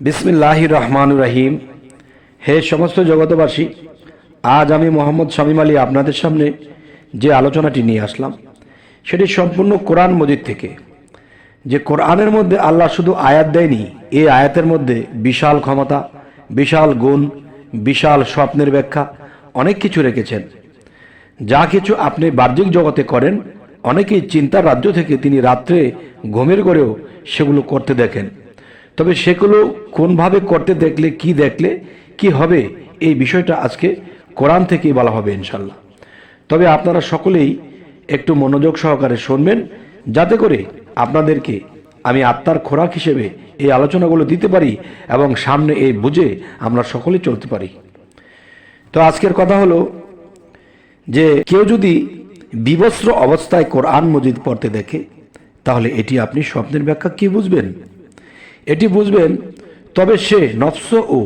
বিসমিল্লাহ রহমান রাহিম। হে সমস্ত জগতবাসী আজ আমি মোহাম্মদ শামীম আলী আপনাদের সামনে যে আলোচনাটি নিয়ে আসলাম, সেটি সম্পূর্ণ কোরআন মজিদ থেকে। যে কোরআনের মধ্যে আল্লাহ শুধু আয়াত দেয়নি, এই আয়াতের মধ্যে বিশাল ক্ষমতা, বিশাল গুণ, বিশাল স্বপ্নের ব্যাখ্যা, অনেক কিছু রেখেছেন। যা কিছু আপনি বাহ্যিক জগতে করেন, অনেকেই চিন্তার রাজ্য থেকে তিনি রাত্রে ঘুমের গড়েও সেগুলো করতে দেখেন। তবে সেগুলো কোনভাবে করতে, দেখলে, কি দেখলে, কি হবে, এই বিষয়টা আজকে কোরআন থেকেই বলা হবে ইনশাল্লাহ তবে আপনারা সকলেই একটু মনোযোগ সহকারে শুনবেন, যাতে করে আপনাদেরকে আমি আত্মার খোরাক হিসেবে এই আলোচনাগুলো দিতে পারি এবং সামনে এই বুঝে আমরা সকলে চলতে পারি। তো আজকের কথা হলো যে, কেউ যদি বিবস্ত্র অবস্থায় কোরআন মজিদ পড়তে দেখে, তাহলে এটি আপনি স্বপ্নের ব্যাখ্যা কি বুঝবেন? এটি বুঝবেন, তবে সে নফস ও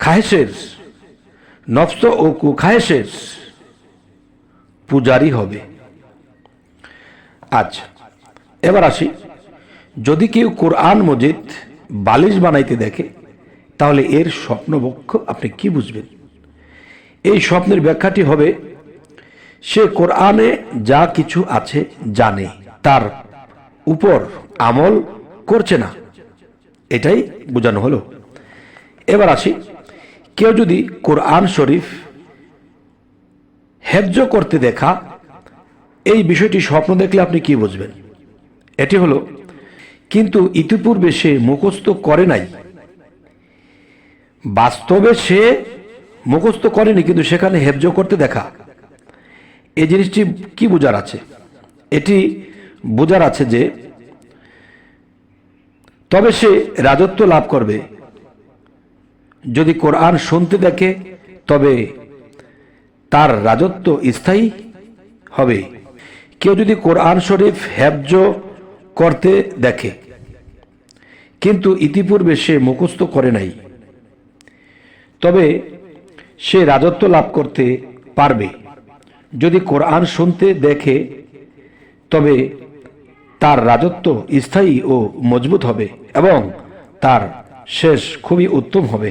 খাহেসের নফস ও কুখাহেসের পূজারি হবে। আচ্ছা এবার আসি, যদি কেউ কোরআন মজিদ বালিশ বানাইতে দেখে, তাহলে এর স্বপ্নবক্ষ আপনি কি বুঝবেন? এই স্বপ্নের ব্যাখ্যাটি হবে, সে কোরআনে যা কিছু আছে জানে, তার উপর আমল করছে না। এটাই বোঝানো হলো। এবার আসি, কেউ যদি কোরআন শরীফ হেফজ করতে দেখা, এই বিষয়টি স্বপ্ন দেখলে আপনি কি বুঝবেন? এটি হলো, কিন্তু ইতিপূর্বে সে মুখস্থ করে নাই। বাস্তবে সে মুখস্থ করেনি, কিন্তু সেখানে হেফজ করতে দেখা। এই জিনিসটি কি বোঝার আছে? এটি বোঝার আছে যে তবে সে রাজত্ব লাভ করবে। যদি কোরআন শুনতে দেখে, তবে তার রাজত্ব স্থায়ী হবে। কেউ যদি কোরআন শরীফ হেফজ করতে দেখে, কিন্তু ইতিপূর্বে সে মুখস্থ করে নাই, তবে সে রাজত্ব লাভ করতে পারবে। যদি কোরআন শুনতে দেখে, তবে তার রাজত্ব স্থায়ী ও মজবুত হবে এবং তার শেষ খুবই উত্তম হবে।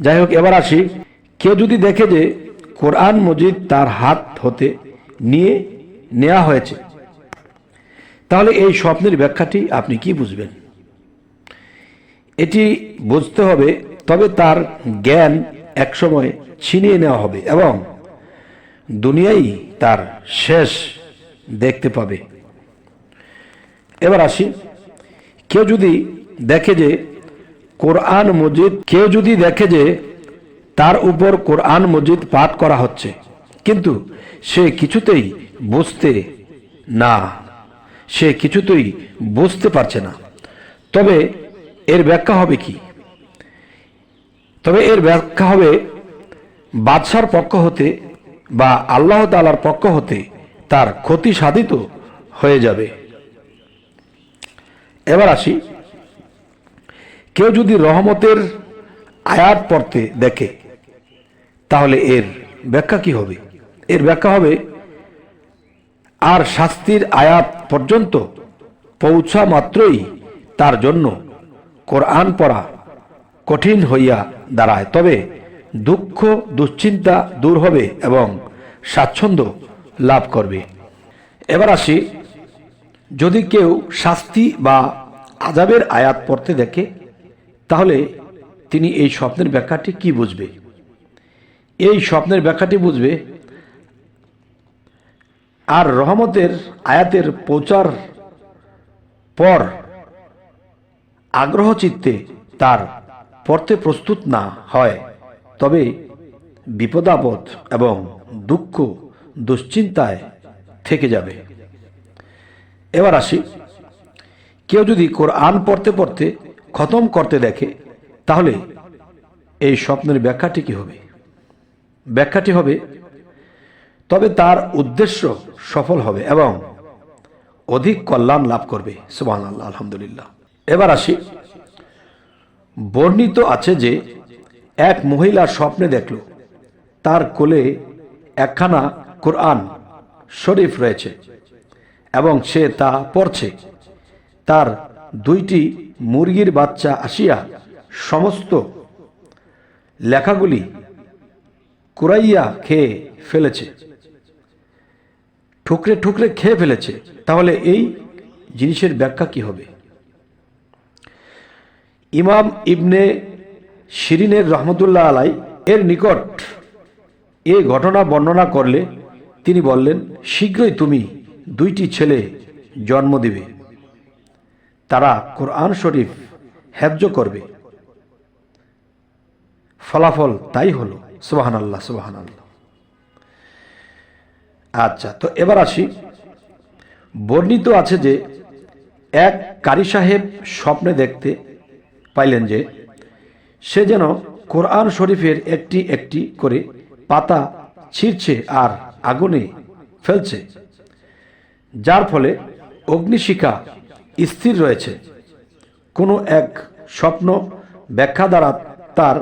যাই হোক এবার আসি, কেউ যদি দেখে যে কোরআন মজিদ তার হাত হতে নিয়ে নেওয়া হয়েছে, তাহলে এই স্বপ্নের ব্যাখ্যাটি আপনি কি বুঝবেন? এটি বুঝতে হবে, তবে তার জ্ঞান একসময় ছিনিয়ে নেওয়া হবে এবং দুনিয়াই তার শেষ দেখতে পাবে। এবার আসি। কেউ যদি দেখে যে কোরআন মজিদ, কেউ যদি দেখে যে তার উপর কোরআন মজিদ পাঠ করা হচ্ছে, কিন্তু সে কিছুতেই বুঝতে না, সে কিছুতেই বুঝতে পারছে না, তবে এর ব্যাখ্যা হবে কি? তবে এর ব্যাখ্যা হবে বাদশার পক্ষ হতে বা আল্লাহ তালার পক্ষ হতে তার ক্ষতি সাধিত হয়ে যাবে। এবার আসি। কেউ যদি রহমতের আয়াত পড়তে দেখে, তাহলে এর ব্যাখ্যা কি হবে? এর ব্যাখ্যা হবে, আর শাস্তির আয়াত পর্যন্ত পৌঁছা মাত্রই তার জন্য কোরআন পড়া কঠিন হইয়া দাঁড়ায়। তবে দুঃখ, দুশ্চিন্তা দূর হবে এবং স্বাচ্ছন্দ্য লাভ করবে। এবার আসি যদি কেউ শাস্তি বা আজাবের আয়াত পড়তে দেখে, তাহলে তিনি এই স্বপ্নের ব্যাখ্যাটি কি বুঝবে? এই স্বপ্নের ব্যাখ্যাটি বুঝবে, আর রহমতের আয়াতের পৌঁছার পর আগ্রহ চিত্তে তার পড়তে প্রস্তুত না হয়, তবে বিপদাপদ এবং দুঃখ দুশ্চিন্তায় থেকে যাবে। এবার আসি। কেউ যদি কোরআন পড়তে পড়তে খতম করতে দেখে, তাহলে এই স্বপ্নের ব্যাখ্যাটি কি হবে? ব্যাখ্যাটি হবে, তবে তার উদ্দেশ্য সফল হবে এবং অধিক কল্যাণ লাভ করবে। সুবাহ আল্লাহ আলহামদুলিল্লাহ। এবার আসি। বর্ণিত আছে যে, এক মহিলা স্বপ্নে দেখল, তার কোলে একখানা কোরআন শরীফ রয়েছে। এবং সে তা পড়ছে তার দুইটি মুরগির বাচ্চা আসিয়া সমস্ত লেখাগুলি কুড়াইয়া খেয়ে ফেলেছে। ঠুকরে ঠুকরে খেয়ে ফেলেছে। তাহলে এই জিনিসের ব্যাখ্যা কি হবে? ইমাম ইবনে শিরিনের রহমতুল্লাহ আলাই এর নিকট এ ঘটনা বর্ণনা করলে তিনি বললেন, শীঘ্রই তুমি দুইটি ছেলে জন্ম দিবে। তারা কোরআন শরীফ হ্যাবজ করবে। ফলাফল তাই হলো সুবাহান আল্লাহ সুবাহান আল্লাহ আচ্ছা তো এবার আসি। বর্ণিত আছে যে, এক কারি সাহেব স্বপ্নে দেখতে পাইলেন যে, সে যেন কোরআন শরীফের একটি একটি করে পাতা ছিঁড়ছে আর আগুনে ফেলছে। যার ফলে অগ্নিশিখা স্থির রয়েছে। কোনো এক স্বপ্ন ব্যাখ্যা দ্বারা তার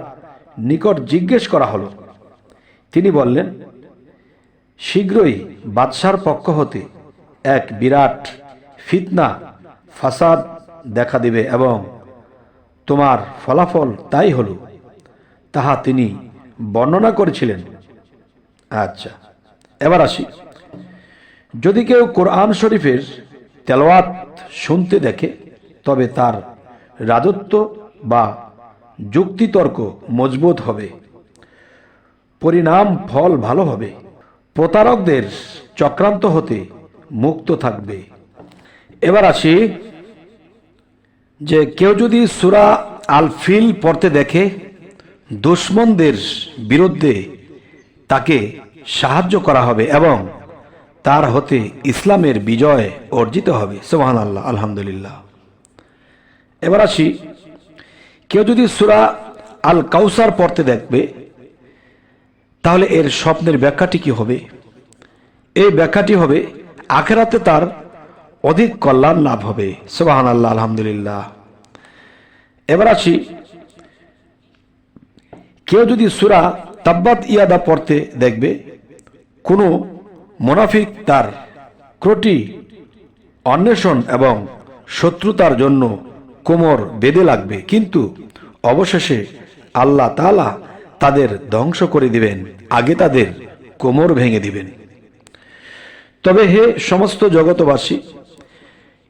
নিকট জিজ্ঞেস করা হলো। তিনি বললেন, শীঘ্রই বাদশার পক্ষ হতে এক বিরাট ফিতনা, ফাসাদ দেখা দিবে এবং তোমার ফলাফল তাই হল, তাহা তিনি বর্ণনা করেছিলেন। আচ্ছা এবার আসি। যদি কেউ কোরআন শরীফের তেলাওয়াত শুনতে দেখে, তবে তার রাজত্ব বা যুক্তিতর্ক মজবুত হবে, পরিণাম ফল ভালো হবে, প্রতারকদের চক্রান্ত হতে মুক্ত থাকবে। এবার আসি যে কেউ যদি সুরা আল ফিল পড়তে দেখে, দুশ্মনদের বিরুদ্ধে তাকে সাহায্য করা হবে এবং তার হতে ইসলামের বিজয় অর্জিত হবে। সোহান আল্লাহ আলহামদুলিল্লাহ। এবার আসি, কেউ যদি সুরা আল কাউসার পড়তে দেখবে, তাহলে এর স্বপ্নের ব্যাখ্যাটি কি হবে? এই ব্যাখ্যাটি হবে, আখেরাতে তার অধিক কল্যাণ লাভ হবে। সোহান আল্লাহ আলহামদুলিল্লাহ। এবার আসি, কেউ যদি সুরা তাব্বাত ইয়াদা পড়তে দেখবে, কোনো মোনাফিক তার ক্রটি অন্বেষণ এবং শত্রুতার জন্য কোমর বেঁধে লাগবে। কিন্তু অবশেষে আল্লাহ তালা তাদের ধ্বংস করে দিবেন, আগে তাদের কোমর ভেঙে দিবেন। তবে হে সমস্ত জগতবাসী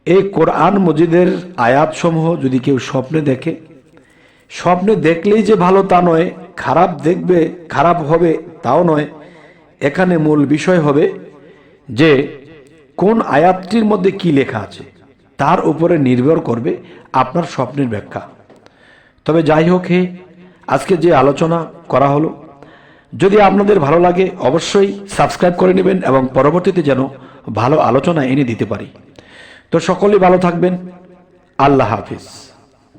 এই কোরআন মজিদের আয়াতসমূহ যদি কেউ স্বপ্নে দেখে, স্বপ্নে দেখলেই যে ভালো তা নয়, খারাপ দেখবে, খারাপ হবে তাও নয় এখানে মূল বিষয় হবে যে কোন আয়াতটির মধ্যে কি লেখা আছে, তার উপরে নির্ভর করবে আপনার স্বপ্নের ব্যাখ্যা। তবে যাই হোক হে, আজকে যে আলোচনা করা হলো, যদি আপনাদের ভালো লাগে অবশ্যই সাবস্ক্রাইব করে নেবেন এবং পরবর্তীতে যেন ভালো আলোচনা এনে দিতে পারি। তো সকলেই ভালো থাকবেন। আল্লাহ হাফিজ।